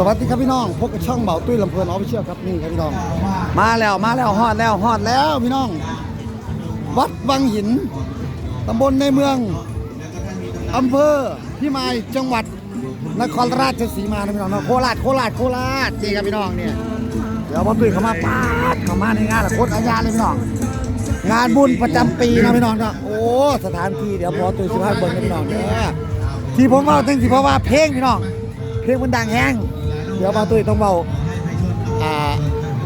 สวัสดีครับพี่น้องพบกับช่องเบาตุ้ยลำเพลินออฟฟิเชียลครับนี่ครับพี่น้อง มาแล้วมาแล้วฮอดแล้วฮอดแล้วพี่น้อง วัดวังหินตำบลในเมืองอำเภอพิมายจังหวัดนครราชสีมานะพี่น้องนะโคราชโคราชโคราชนี่ครับพี่น้องเนี่ยเดี๋ยวบอตุ้ยเข้ามาปาดเข้ามาในงานละโคตรอาญาเลยพี่น้อง งานบุญประจำปีนะพี่น้องเนะโอ้สถานที่เดี๋ยวพอตุ้ยสิพาเบิ่งนะพี่น้องเด้อที่ผมว่าตั้งที่เพราะว่าเพลงพี่น้องเพลงมันดังแฮง เดี๋ยวบาตุ้ยต้องเบาอ่า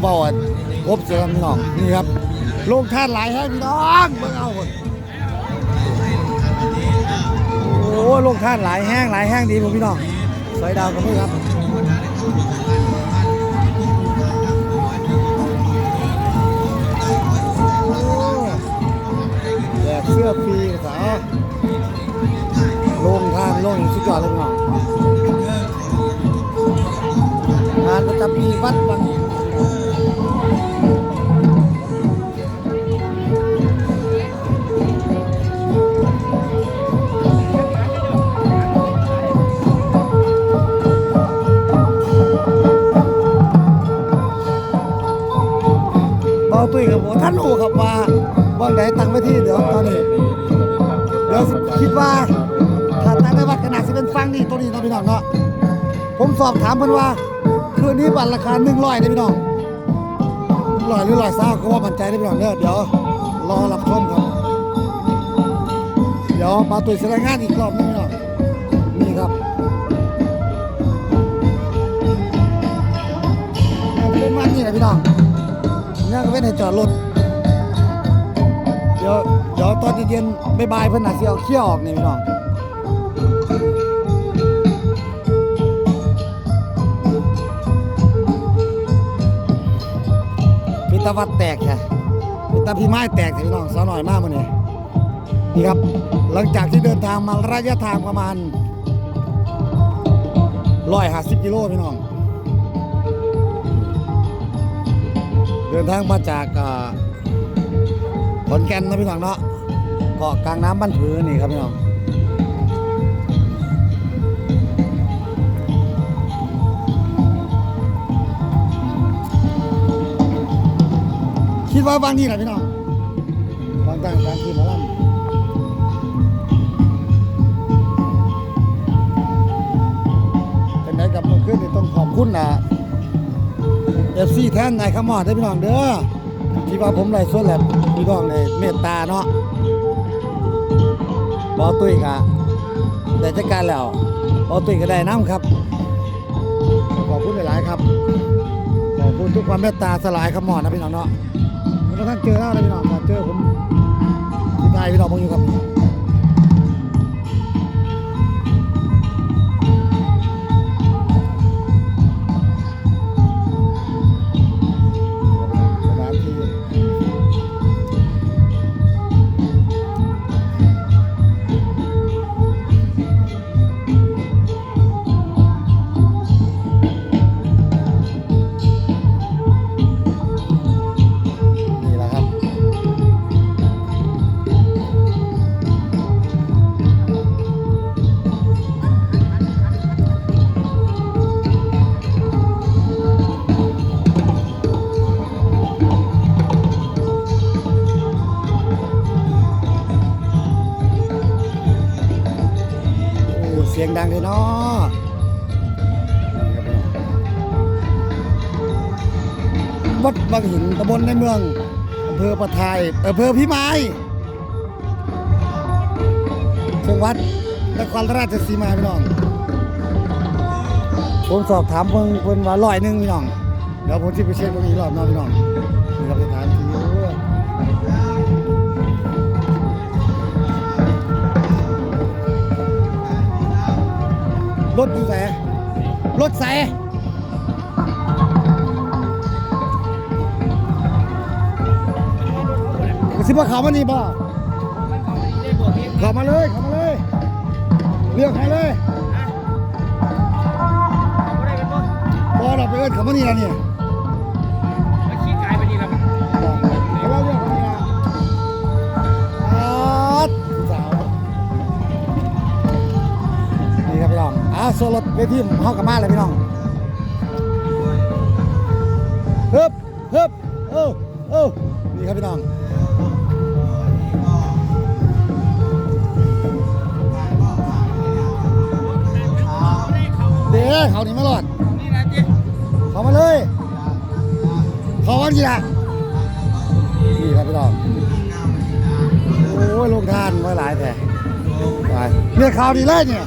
เบาอะครบเสียงพี่น้องนี่ครับลงท่านหลายแฮงพี่น้องเบิ่งเอาหมดโอ้ลงท่านหลายแห้งหลายแห้งดีผมพี่น้องสอยดาวกับพี่ครับโอ้แจกเสื้อฟรีสาวลงท่านลงอย่างสุดยอดเลยพี่น้อง งานประจำปีวัดบางเบาตุ้ยกับผมท่านรู้ครับว่าว่างไหนตั้งไว้ที่เดี๋ยวตอนนี้เดี๋ยวคิดว่าถ้าตั้งในวัดขนาดสิเป็นฟังนี่ตัวนี้เนาพี่น้องเนาะผมสอบถามเพิ่นว่า คืนนี้บัตรราคาหนึ่งร้อยนะพี่น้องร้อยหรือร้อยซ่าก็ว่ามันใจได้พี่น้องเด้อเดี๋ยวรอรับชมครับ เดี๋ยวมาตุยแสดงงานอีกรอบนึงพี่น้องนี่ครับเป็นมันนี่แหละพี่น้องเนี่ยก็เป็นให้จอดรถเดี๋ยวเดี๋ยวตอนเย็นๆบ่ายๆเพิ่นน่ะสิเอาเขี้ยวออกนี่พี่น้อง ตาวัดแตกใช่พิตาพี่ไม้แตกพี่น้องสาวหน่อยมากมันนี่นี่ครับ หลังจากที่เดินทางมาระยะทางประมาณร้อยห้าสิบกิโลพี่น้อง เดินทางมาจากอ่าขอนแก่นนะพี่น้องเนาะเกาะกลางน้ำบ้านผือนี่ครับพี่น้อง คิดว่าบางนี่แหละพี่น้องบางต่างการที่หมาล่ำเป็นไหนกับมือคืนนี่ต้องขอบคุณนะเอฟซีแทนนายขมอดได้พี่น้องเด้อที่ว่าผมไล่ส่วนแหลมพี่น้องในเมตตาเนาะบอตุ้ยกะได้จัดการแล้วบอตุ้ยก็ได้น้ำครับ ขอบคุณหลายๆครับขอบคุณทุกความเมตตาสลายขมอดนะพี่น้องเนาะ ผมกระทั่งเจอแล้วนะพี่น้องครับเจอผมที่ไทยพี่น้องผมอยู่ครับ เนาะวัดบางหินตำบลในเมืองอำเภอประทายอำเภอพิมายจังหวัดนครราชสีมาพี่น้อง ผมสอบถามเพิ่นเพิ่นว่าร้อยหนึ่งพี่น้อง เดี๋ยวผมจะไปเช็คตรงนี้รอบน้องพี่น้องนี่ครับสถาน รถอยู่ไหนรถใสกระซิบว่าเขามานี่บ่เขามาเลยเขามาเลยเรียกเขาเลยบอเราไปเอิ้นเขามานี่แล้วเนี่ย นี่ครับพี่น้องอ่าโซลดเวทีเข้ากับมาเลยพี่น้องเฮิบเฮิบเอ้าเอ้นี่ครับพี่น้องเดี๋ยวเขานี่ไม่รอดนี่นะเจ๊เขามาเลยเขาวันกี่ละนี่ครับพี่น้องโอ้ยลงทานไว้หลายแต่ไปเนี่ยข่าวดีเลยเนี่ย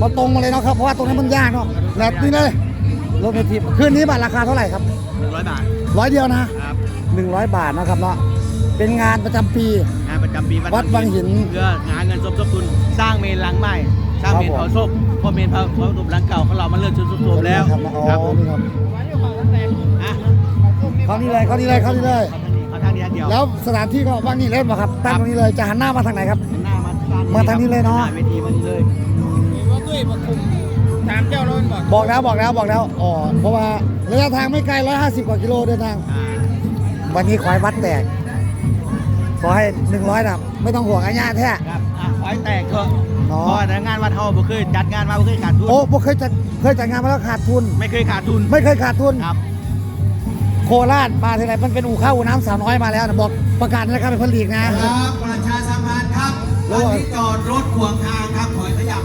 พอตรงมาเลยเนาะครับ เพราะว่าตรงนี้มันยากเนาะแบบนี้เลยรถเวทีคืนนี้บัตรราคาเท่าไหร่ครับ100บาทร้อยเดียวนะครับหนึ่งร้อยบาทนะครับเนาะเป็นงานประจำปี งานประจำปีวัดวังหินเพื่อหาเงินสมทบทุนสร้างเมนหลังใหม่ สร้างเมนครับผมเผาศพเพราะเมนเผาเผาศพหลังเก่าของเรามันเริ่มชุดโทรมแล้วครับอ๋อครับผมนี่ครับอะเข้านี่เลยเข้านี่เลยเข้านี่เลยเขาทางนี้อันเดียวแล้วสถานที่ก็ว่างนี่เล่นป่ะครับตั้งตรงนี้เลยจะหันหน้ามาทางไหนครับหน้ามามาทางนี้เลยเนาะหเวทีมันเลย ว่าด้วยปทุมถามเจ้าร้อนบอกบอกแล้วบอกแล้วบอกแล้วอ๋อเพราะว่าระยะทางไม่ไกล150 กว่ากิโลเดินทางอ่าวันนี้ขอให้วัดแตก ขอให้ 100นะไม่ต้องห่วงอาญาแท้ ครับอะขอให้แตกเถอะอ๋อเพราะว่างานวัดเฮาบ่เคยจัดงานมาบ่เคยขาดทุนโอ้ผมเคยจัดเคยจัดงานมาแล้วขาดทุน ไม่เคยขาดทุนไม่เคยขาดทุน ครับ โคราชมาที่ไหนมันเป็นอู่ข้าวอู่น้ำสาวน้อยมาแล้วนะบอกประกาศนะครับเป็นคนหลีกนะ ครับประชาสัมพันธ์ครับระรวัถงที่จอดรถขวางทาง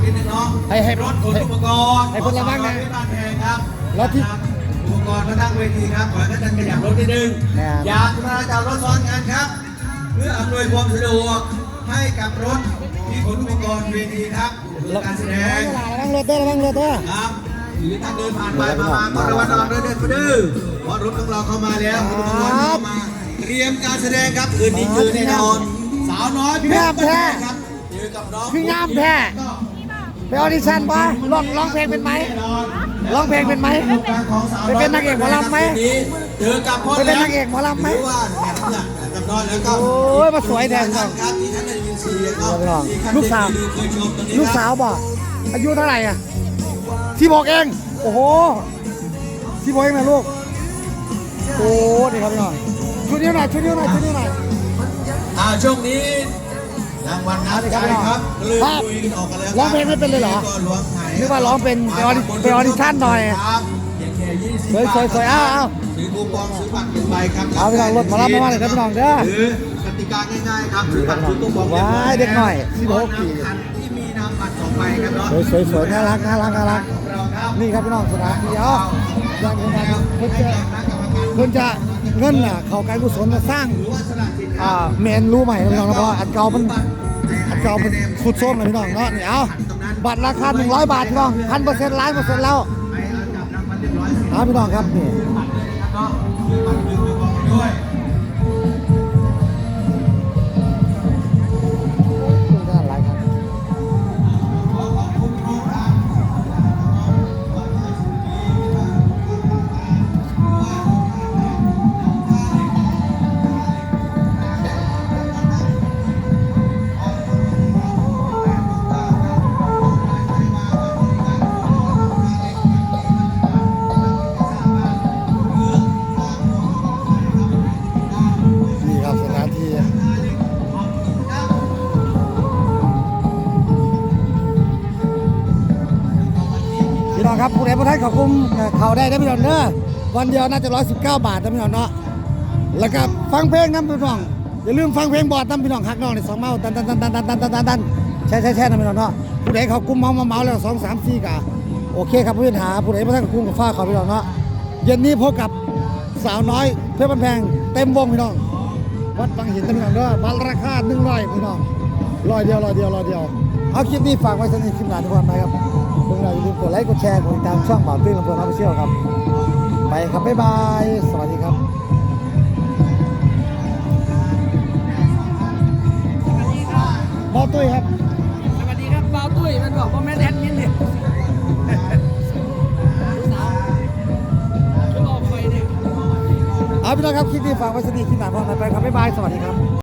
นิดนึงเนาะให้ให้รถขนอุปกรณ์ให้คนระวังนะขอสาวอยเพชรบ้านแพงครับแล้วที่อุปกรณ์มาตั้งเวทีครับขอให้ท่านขยับรถนิดนึงแน่อย่ามาจับรถซ้อนกันครับ เพื่ออำนวยความสะดวกให้กับรถที่ขนอุปกรณ์เวทีครับหรือการแสดง ระวังรถเด้อระวังรถเด้อ ครับหรือท่านเดินผ่านไปมามาก็ระวังระวังเดินเดินไปดื้อเพราะรถของเราเข้ามาแล้วรถของเราเข้ามาเตรียมการแสดงครับคืนนี้คือแน่นอนสาวน้อยเพชรบ้านแพงครับเจอกับน้องคืองามแท้ ไปออดิชั่นปะร้องร้องเพลงเป็นไหมร้องเพลงเป็นไหมไปเป็นนางเอกหมอลำไหมเจอกับพ่อไปเป็นนางเอกหมอลำไหมกับนอยแล้วก็โอ้ยมาสวยแทนครับที่ท่านได้ยินเสียงลูกสาวลูกสาวบอกอายุเท่าไหร่อะที่บอกเองโอ้โหที่บอกเองนะลูกโอ้นี่ครับพี่น้องชุดนี้หน่อยชุดนี้หน่อยชุดนี้หน่อยอ่าช่วงนี้ รางวัลน้ำใจครับเริ่มครับคุยกันออกกันแล้วคบร้องเพลงไม่เป็นเลยเหรอก็ล้วงไข่นึกว่าร้องเป็นไปออดิไปออดิชั่นหน่อยครับเพียงแค่20สวยสวยสวยอ้าวอ้าวซื้อคูปองซื้อบัตรหนึ่งใบครับเอาพี่น้องรถมารับมาว่าเลยครับพี่น้องเด้อหรือกติกาง่ายๆครับซื้อบัตรซื้อคูปองว้ายเด็กหน่อย16ปีคันที่มีนามบัตรสองใบครับเนาะสวยสวยสวยน่ารักน่ารักน่ารักของเราครับนี่ครับพี่น้องสถานที่เอ้าอย่างนี้ครับเพิ่นจะเพิ่นจะ เงินน่ะเขาการกุศลมาสร้างอ่าเมนรู้ใหม่พี่น้องนะเพราะว่าอันเก่ามันอันเก่ามันสุดโทรมเลยพี่น้องเนาะนี่เอาบัตรราคา100 บาทพี่น้องพันเปอร์เซ็นต์ล้านเปอร์เซ็นต์แล้วไปอันดับรางวัลเรียบร้อยเสร็จเอาพี่น้องครับนี่ องครับผู้ใดผู้ใดเขาคุ้มเขาได้นะพี่น้องเนอะวันเดียวน่าจะ119บาทนะพี่น้องเนาะแล้วก็ฟังเพลงนะพี่น้องอย่าลืมฟังเพลงบอดนะพี่น้องฮักน้องในสองเมาตันตันตันตันตันตันตันตันตันใช่ใช่ใช่นะพี่น้องเนาะผู้ใดเขาคุ้มเมามาเมาแล้วสองสามสี่กะโอเคครับผู้บริหาผู้ใดผู้ใดเขาคุ้มกับฟ้าเขาพี่น้องเนาะเย็นนี้พบกับสาวน้อยเพื่อนบันแพงเต็มวงพี่น้องวัดบางหินนะพี่น้องเด้อบัตรราคาหนึ่งร้อยพี่น้องร้อยเดียวร้อยเดียวร้อยเดียวเอาคลิปนี้ฝากไว้สนิทคลิปหน้าทุกคนนะครับ พวกเราอย่าลืมกดไลค์กดแชร์กดติดตามช่องบ่าวตื้นลำเพลินออฟฟิเชียลครับ ไปครับ บ๊ายบาย สวัสดีครับบ่าวตุ้ยครับสวัสดีครับเบาตุ้ยมันบอกว่าแม่แดนนิดเดียวสาวคือออกไปเนี่ย เอาพี่น้องครับคลิปนี้ฝากไว้สวัสดีคลิปหน้าพร้อมกันไปครับ บ๊ายบาย สวัสดีครับ